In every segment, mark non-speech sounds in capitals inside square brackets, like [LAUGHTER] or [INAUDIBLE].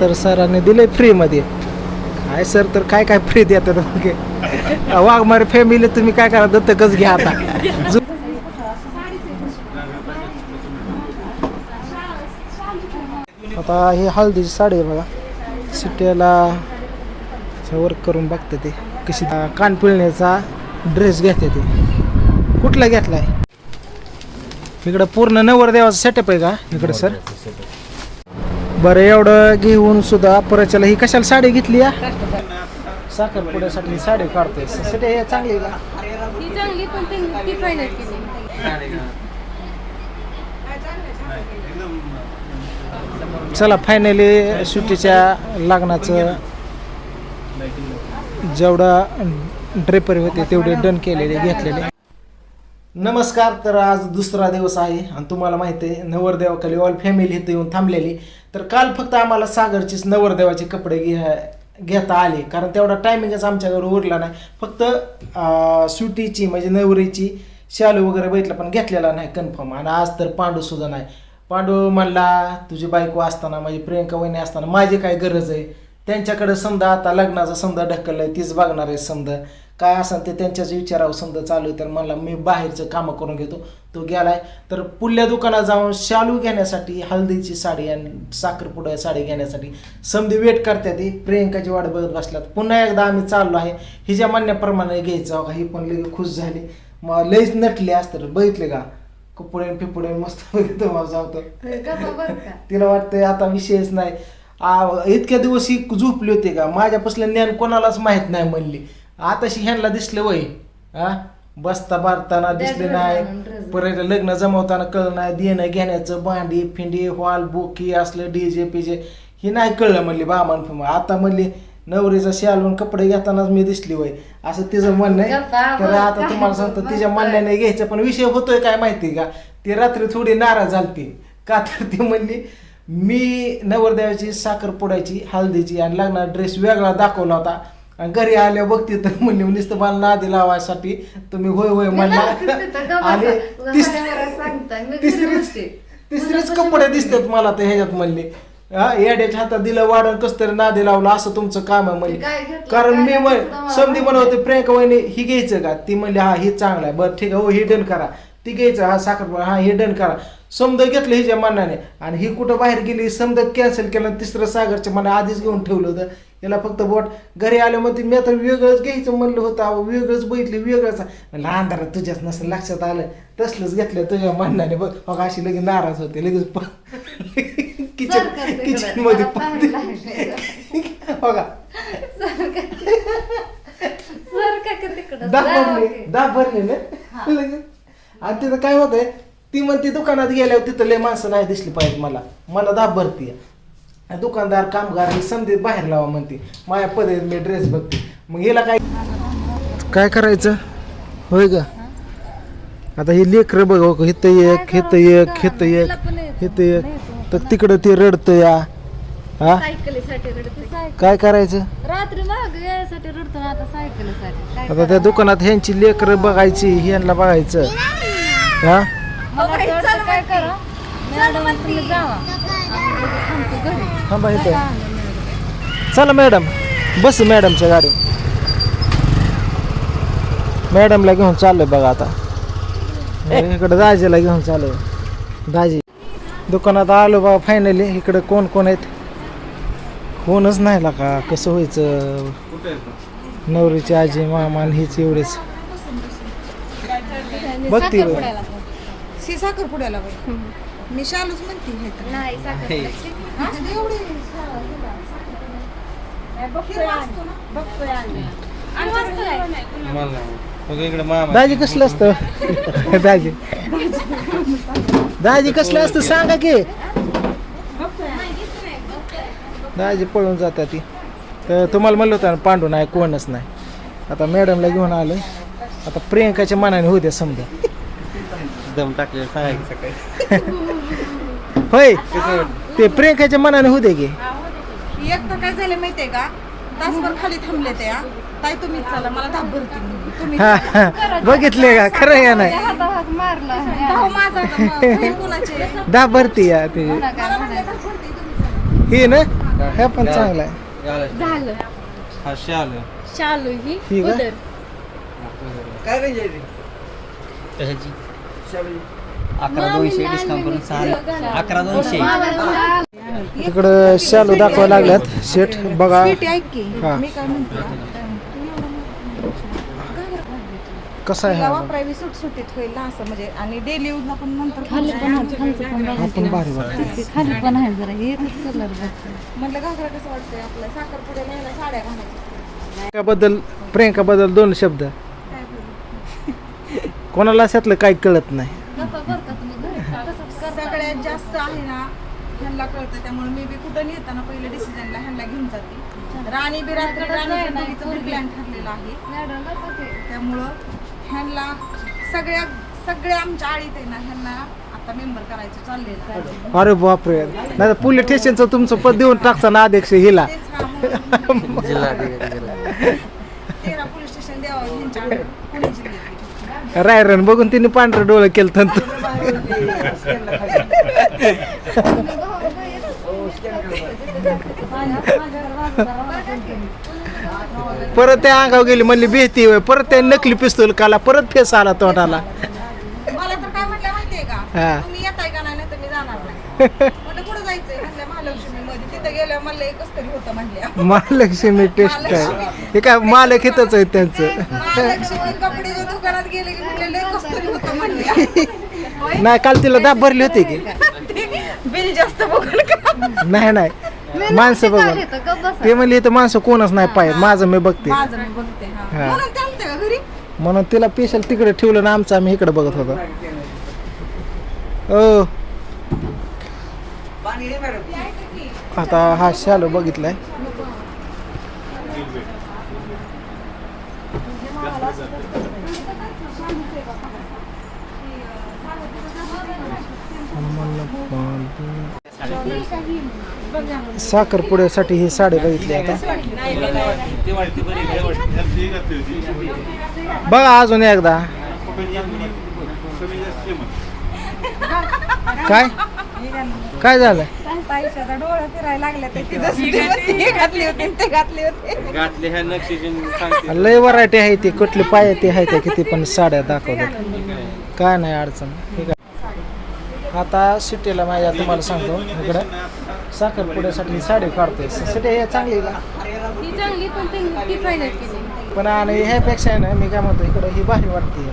तर सरांनी दिलंय फ्रीमध्ये. काय सर तर काय काय फ्री देतात वाघमारे फॅमिली तुम्ही काय करा दत्तकच घ्या आता. आता ही हळदीची साडी आहे बघा. सिट्याला वर्क करून बघते ते. कशी कान पिळण्याचा ड्रेस घेते ते. कुठला घेतलाय? इकडं पूर्ण नवरदेवाचा सेटअप आहे का? इकडं सर बरं एवढं घेऊन सुद्धा परच्याला ही कशाला साडी घेतली या? साखरपुड्यासाठी साडी हे चांगली आहे का? ती चांगली पण ती ती फायनल केली. चला फायनली सुट्टीच्या लग्नाचं जेवढं ड्रेपरी होते तेवढे डन केलेले घेतलेले. नमस्कार तर आज दुसरा दिवस आहे आणि तुम्हाला माहिती आहे नवरदेवाखाली ऑल फॅमिली इथं येऊन थांबलेली. तर काल फक्त आम्हाला सागरचीच नवरदेवाचे कपडे घ्या घेता आले कारण तेवढा टायमिंगच आमच्याकडे उरला नाही. फक्त सुटीची म्हणजे नवरीची शालू वगैरे बघितलं पण घेतलेला नाही कन्फर्म आणि आज तर पांडू सुद्धा नाही. पांडू म्हणला तुझी बायको असताना म्हणजे प्रियंका वहिनी असताना माझी काय गरज आहे? त्यांच्याकडे समजा आता लग्नाचा समजा ढकललंय तीच बघणार आहे समजा. काय असेल ते त्यांच्याच विचारावं समजा चालू आहे तर मला मी बाहेरचं कामं करून घेतो. तो गेलाय. तर पुढल्या दुकानात जाऊन शालू घेण्यासाठी हळदीची साडी आणि साखरपुडा साडी घेण्यासाठी समधी वेट करतात ती प्रियंकाची वाट बघत बसल्यात पुन्हा एकदा आम्ही चाललो आहे. हिच्या म्हणण्याप्रमाणे घ्यायचं ही पण लगे खुश झाली. मग लईच नटली असतं बघितले का? कपडे फिपुडे मस्त [LAUGHS] का? [LAUGHS] तिला वाटतंय आता विषयच नाही. इतक्या दिवस ही झोपली होती का? माझ्यापासलं ज्ञान कोणालाच माहीत नाही म्हणली. आताशी ह्यांना दिसलं वय हा? बसता बारताना दिसले नाही. परत लग्न जमवताना कळलं नाही देणं घेण्याचं भांडी फिंडी हॉल बोकी असलं डीजे पीजे ही नाही कळलं म्हणली बामान फिमा आता म्हणली नवरीचा शालून कपडे घेतानाच मी दिसली वय. असं तिचं म्हणणं आहे. तर आता? तुम्हाला सांगतो तिच्या. म्हणण्याने घ्यायचं पण विषय होतोय काय माहिती का? ती रात्री थोडी नाराज झालती. का तर ती म्हणली मी नवरदेवाची साखरपुड्याची हळदीची आणि लागणारा ड्रेस वेगळा दाखवला होता. आणि घरी आल्या बघते तर [LAUGHS] म्हणली नुसतं मला नादी लावायसाठी तुम्ही होय होय म्हणला. आणि तिस- तिसरीच तिसरीच कपडे दिसतात मला तर ह्याच्यात म्हणले. येड्याच्या हातात दिलं वाढण कस तरी नादी लावलं असं तुमचं काम आहे घेतलं, कारण मी म्हणत होते प्रियंका वहिनी ही घ्यायचं का? ती म्हणली हा ही चांगला आहे. बरं ठीक आहे हो ही डन करा. ती घ्यायचं हा साखर हा हे डन करा. समजा घेतलं हिच्या मनाने. आणि ही कुठं बाहेर गेली समजा कॅन्सल केलं तिसरं सागरच्या मना आधीच घेऊन ठेवलं होतं. याला फक्त बोट. घरी आलं मग मी आता वेगळंच घ्यायचं म्हणलं होतं अहो, वेगळंच बघितलं वेगळंच. म्हणलं अंधारात तुझ्याच नसं लक्षात आलं तसलंच घेतलं तुझ्या म्हणण्याने. बघ बघ अशी लगेच नाराज होते लगेच [LAUGHS] किचन किचनमध्ये बघा. सर का का तिकडं? दाब जा, भरले ओके. दाब भरले ना लगेच. आणि तिथं काय होतंय ती म्हणते दुकानात गेल्यावर तिथं लय माणसं नाही दिसली पाहिजे मला. मला दाब भरती दुकानदार कामगार हे समजे बाहेर लावा म्हणते. माझ्या पद्धतीत मी ड्रेस बघते. मग हिला काय काय करायचं? होय का? आता हे लेकर बघ हो, हिथं एक हिथं एक हिथं एक हिथं एक. तर तिकडं ते रडतं या. हा? सायकलीसाठी रडते सायकल काय करायचं? रात्री मग यासाठी रडतो ना आता सायकलीसाठी. काय आता त्या दुकानात ह्यांची लेकर बघायची ह्यांना बघायचं. हा? मला असं वाटतं काय करा? मॅडम तुम्ही जावा. आम्ही दोघं थांबतो घरी. थांबा मॅडम? चला मॅडम. बस मॅडमच्या गाडी. मॅडमला घेऊन चाललोय बघा आता. इकडे दाजीला घेऊन चाललोय. दाजी दुकानात आलो बा फायनली इकडे कोण कोण आहेत? कोणच नाही ला का कसं व्हायचं? नवरीची आजी मामा आणि हीच एवढेच. बघती बघ. साखरपुड्याला. मी शालूच म्हणते हे तर. नाही. असं एवढी आणि मस्त आहे. दाजी कसलं असतं? [LAUGHS] दाजी. दाजी कसलं असतं? सांगा की. दाजी पळून जातात ती. तर तुम्हाला म्हणलं होतं ना पांडू नाही कोणच नाही. आता मॅडमला घेऊन आलं आता प्रियंकाच्या मनाने होऊ द्या समजा. दम टाकले सांगायचं सकाळी. होय ते प्रियंकाच्या मनाने होऊ दे की. एक तर काय झालं माहितीये का? तासभर खाली थांबले ते हा. ताई तुम्ही चला मला धाप भरती म्हणून. तुम्ही हा, हा. बघितले का? खरं या नाही हाता हात मारला. माझा आता मग. [LAUGHS] कोणाची? भरती या ते. पुन्हा काय म्हणायचं? हे ना? हे पण चांगलं आहे. झालं. हा शाल. ही ही? उदर. काय कशाची अकरा दोनशे डिस्काउंट करून सहा अकरा दोनशे. तिकडं शालू दाखवायला लागल्यात. शेट बघा. स्वीटी ऐक की? हा. मी काय म्हणते? कसा आहे होईल ना असं म्हणजे आणि डेली यूजला पण नंतर खाली पण आहे, खालचं पण हा पण भारी वाटतं. ते खाली पण आहे जरा. एकच कलर म्हटलं घागरा कसं वाटतंय आपलं? साड्या घालायच्या. प्रियंकाबद्दल प्रियंकाबद्दल दोन शब्द? कोणाला त्यातलं काही कळत नाही. सगळ्यात जास्त आहे ना ह्यांना कळतं. त्यामुळे मी बी कुठं नेताना पहिले डिसिजनला ह्यांना घेऊन जाते. राणी बी रात्री राणी प्लॅन ठरलेला आहे. त्यामुळं ह्यांना सगळ्या सगळ्या आमच्या आळीत आहे ना ह्यांना आता मेंबर करायचं चाललेलं आहे. अरे बापरे. नाही पोलीस स्टेशनचं तुमचं पद देऊन टाकता ना अध्यक्ष हिला हा तेरा पोलीस स्टेशन द्यावं ह्यांच्या आळीत. पुणे जिल्ह्यात रायरन बघून तिने पांढरं डोळं केलं तर परत त्या अंगावर गेली म्हणली भीती होय. परत त्या नकली पिस्तूल काला परत फेस आला तोंडाला. मला तर काय म्हटलं माहितीये का? हा. तुम्ही येताय का नाही तर मी जाणार नाही [LAUGHS] म्हटलं कुठं जायचंय म्हटलं महालक्ष्मी मध्ये तिथं गेल्यावर मला एकच तरी होतं म्हटल्या महालक्ष्मी टेस्ट आहे. हे काय मालक हितच आहे त्यांचं. कपड्याच्या दुकानात गेले की होतं [LAUGHS] नाही काल तिला दाब भरली होती की? [LAUGHS] बिल जास्त बघून का? नाही नाही. माणसं बघून. ते म्हणली इथं माणसं कोणच नाही पाहिजे. माझं मी बघते. माझं मी बघते हा. हा. म्हणून ते आलते का घरी? म्हणून तिला स्पेशल तिकडे ठेवलं ना आमचं आम्ही इकडे बघत होतो. ओ आता हा शालो बघितलाय. साखरपुड्यासाठी ही साडी बघितली आता. बघा अजून एकदा. काय? काय झालं? ताईच्या डोळा फिरायला लागल्या तर ती जशी ती म्हणते, घातली होती ते घातली होती. घातले ह्या नक्षीची सांगते. लय व्हरायटी आहे ती कुठली पाय ते आहे त्या किती पण साड्या दाखवतात. काय नाही अडचण. ठीक आहे. आता सिटीला माझ्या तुम्हाला सांगतो इकडं. साखरपुड्यासाठी साडी काढतोय. सिटी हे चांगली का ती चांगली पण ती ती फायनल केली. पण आणि ह्यापेक्षा आहे ना मी काय म्हणतो इकडं ही भारी वाटते.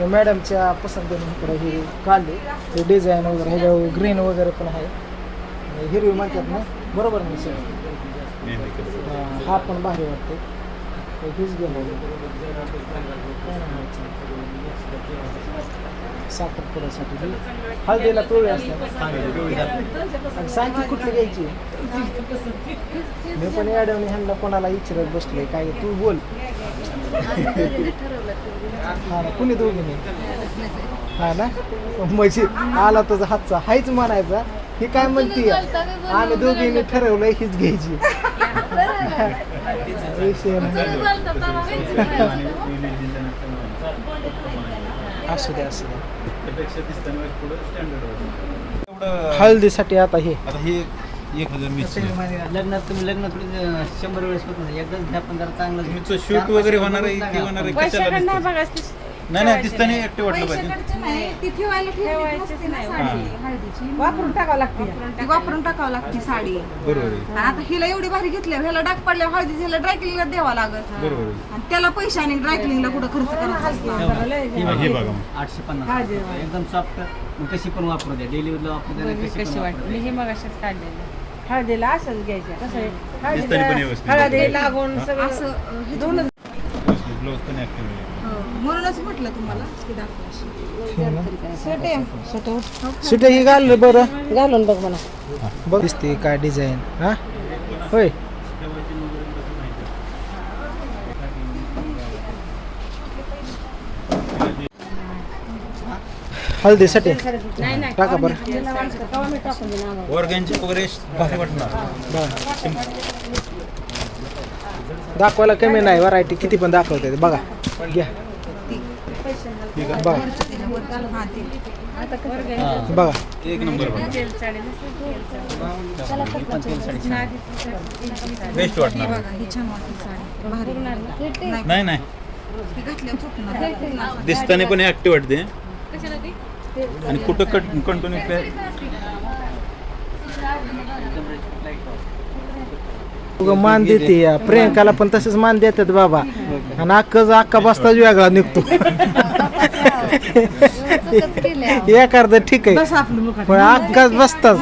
हे मॅडमच्या पसंतीने इकडं हे काढले हे डिझाईन वगैरे ह्याच्यावर ग्रीन वगैरे पण आहे. आणि हिरवी म्हणतात ना? बरोबर ना सर हा पण भारी वाटते हे हीच गेलो. काय साखरपुड्यासाठी. ही हळदीला पिवळी असतात. आणि सांगी कुठली घ्यायची? मी पण याडवणी ह्यांना कोणाला विचारत बसले काय तू बोल. कुणी दोघी नाही? हा ना? म्हणजे आला तुझा हातचा हायच म्हणायचा. ही काय म्हणती? आम्ही दोघींनी ठरवलंय हीच घ्यायची. असू दे असू दे. हळदीसाठी आता हे. आता हे एक हजार वीस लग्नात तुम्ही लग्नात अं, शंभर वेळेस होत नाही. एकदाच घ्या पण जरा चांगलं तुमचं शूट वगैरे होणार आहे ते होणार आहे कशाला दिसतं? नाही नाही वाटलं पाहिजे. पैशाकडचे नाही. ती ठेवायला ठेवायची ना साडी. हळदीची. वापरून टाकावं लागते. ती वापरून टाकावं लागते साडी. बरोबर आहे. आणि आता हिला एवढी भारी घेतली ह्याला डाग पडल्या हळदी ह्याला ड्रायक्लिंगला द्यावा लागत. बरोबर आहे. आणि त्याला पैसे आणि ड्रायक्लिंगला कुठं खर्च करायचा हा, हे. बघा मग आठशे पन्नास एकदम सॉफ्ट कशी पण वापरू द्या. डेली वापरू द्या कशी पण वापरू द्या. हे मग अशाच काढलेलं. हळदीला असंच घ्यायचं. कसं आहे? दिसताना पण व्यवस्थित. हळदी लागून सगळं असं अं, हे दोन ब्लाऊज पण ऍक्टिव्ह आहे. म्हणूनच म्हटलं तुम्हाला की दाखवा सिटी ही घाल बरं? घालून बघ म्हणा. बघ दिसते काय डिझाईन हा? होय. हळदीसाठी टाका बरं. वगैरे भारी वाटणार. बघा दाखवायला कमी नाही व्हरायटी किती पण दाखवते. बघा. घ्या. बघा. ती आता कसं. बघा. एक नंबर. बेस्ट वाटणार. नाही नाही. ही दिसताना पण ऍक्टिव्ह वाटते. आणि कुठं कट कंटिन्यू उगा मान देते या. प्रियंकाला पण तसेच मान देतात बाबा. आणि अक्काच अक्का बसताच वेगळा निघतो. [LAUGHS] एक अर्ध ठीक आहे. बस आपलं मुखात. पण अक्काच बसताच.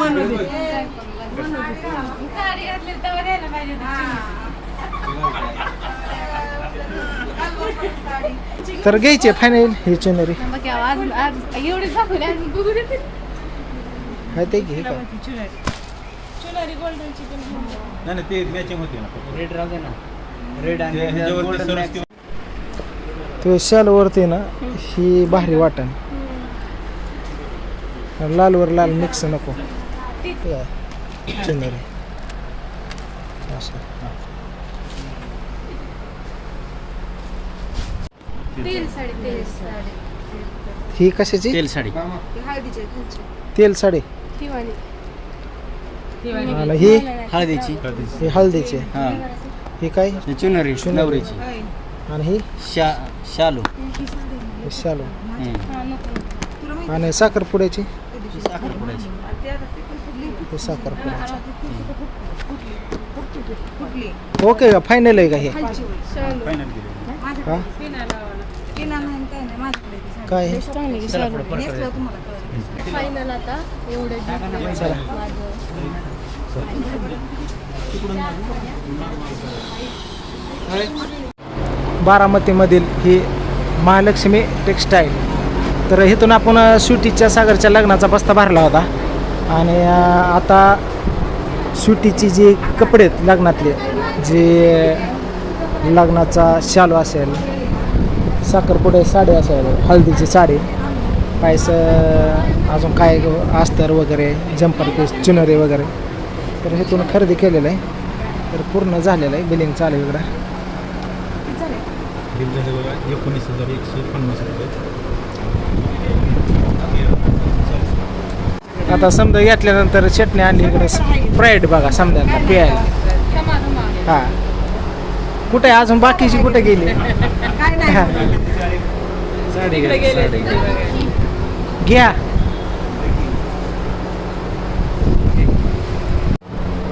तर घ्यायचे फायनल हे चुनरी. काय ते घे का? नाही ते मॅचिंग होते ना. रेड राहू दे ना. रेड आणि ते ह्याच्यावरती golden सरस mix. किंवा- तो शालवरती ना ही भारी वाटण. लालवर लाल मिक्स नको? चुनरी. असं. तेल साडी तेल साडी. ही कशाची? तेल साडी. ही हळदीची आहे खालची तेल साडी. आणि ही? हळदीची. ही हळदीची. हा. ही काय? ही चुनरी नवरीची. होय. आणि ही? शा शालू. ही शालू. हम्म. आणि साखरपुड्याची ही साखरपुड्याची ही साखरपुड्याची ओके का फायनल आहे का हे. फायनल हा? नाही काय नाही माझ्याकडे ती साडी. काय आहे? चांगली नेसल्यावर तुम्हाला कळेल फायनल आता एवढं बारामतीमधील ही महालक्ष्मी टेक्स्टाईल तर इथून आपण अ, सागरच्या लग्नाचा बस्ता भरला होता आणि अ, आता सुटीची जी कपडे आहेत लग्नातले जे लग्नाचा शालू असेल साखरपुडे साडी असेल हळदीची साडी. पायस अजून काय अस्तर वगैरे जम्पर पीस चुनरी वगैरे. तर इथून खरेदी केलेलं आहे. तर पूर्ण झालेलं आहे. बिलिंग चालू आहे इकडं. एकोणीस हजार एकशे पन्नास रुपये. आता समजा घेतल्यानंतर चटणी आणली इकडे. स्प्राईट बघा समजा पियायला हां. कुठे? अजून बाकीची कुठे गेली? काय नाही. साडी घ्या, साडी घ्या.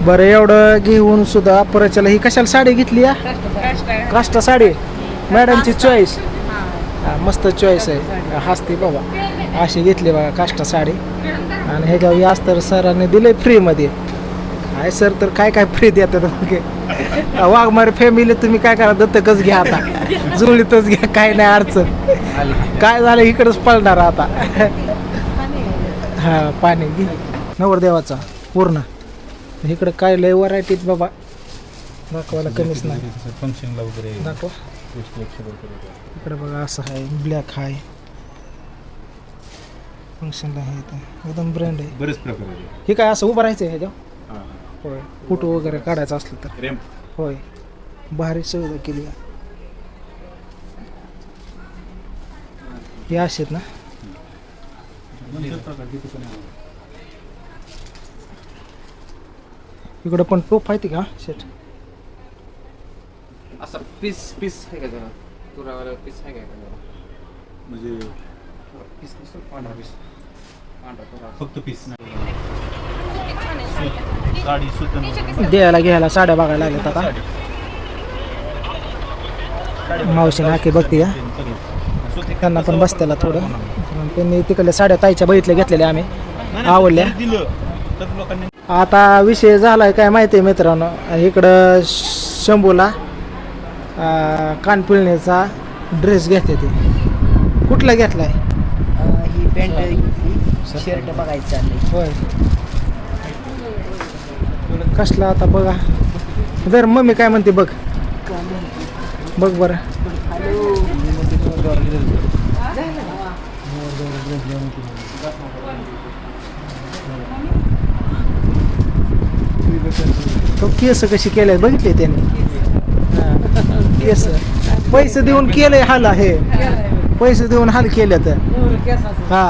बरं एवढं घेऊन सुद्धा परच्याला ही कशाला साडी घेतली या काष्टा साडी. मॅडमची चॉईस मस्त चॉईस आहे. हसते बाबा. अशी घेतली बघा काष्टा साडी. आणि ह्याच्या या तर सरांनी दिले फ्रीमध्ये काय सर तर काय काय फ्री देतात मग वाघमारे फॅमिली तुम्ही काय करा दत्तकच घ्या आता. जुळीतच घ्या काय नाही अडचण. काय झालं इकडंच पळणार आता. हा पाणी घे. नवरदेवाचा पूर्ण. इकडं काय लय व्हरायटीत बाबा. दाखवायला कमीच नाही. फंक्शनला वगैरे दाखवा. इकडे बघा असं आहे ब्लॅक आहे. फंक्शनला इथं एकदम ब्रँड आहे. बरेच प्रकार हे काय असं उभं राहायचं आहे ह्याच्यावर? हां. होय. फोटो वगैरे काढायचा असलं तर. होय. भारी सुविधा केली. आहे हे असे आहेत ना. इकडं पण टोप आहे ती का? शेट असं पीस पीस आहे का जरा? तुरावाला पीस आहे का जरा म्हणजे पीस नसतो पांढरा पीस. पांढरा तुरा फक्त पीस साडी सुद्धा द्यायला घ्यायला साड्या बघायला लागल्यात आता. मावशीने आखी बघते का त्यांना पण बसत्याला थोडं. त्यांनी तिकडल्या साड्या ताईच्या बघितल्या घेतलेल्या आम्ही. आवडल्या. आता विषय झालाय काय माहिती आहे मित्रांनो. इकडं शंभूला कानपिळणीचा ड्रेस घेते ते. कुठला घेतलाय? ही पॅन्ट शर्ट बघायचं होय. कसला आता बघा. जर मम्मी काय म्हणते बघ. बघ बरं. तो केस कशी केले बघितले त्याने? हा, केस. पैसे देऊन केलंय हाल आहे. पैसे देऊन हाल केले तर हा.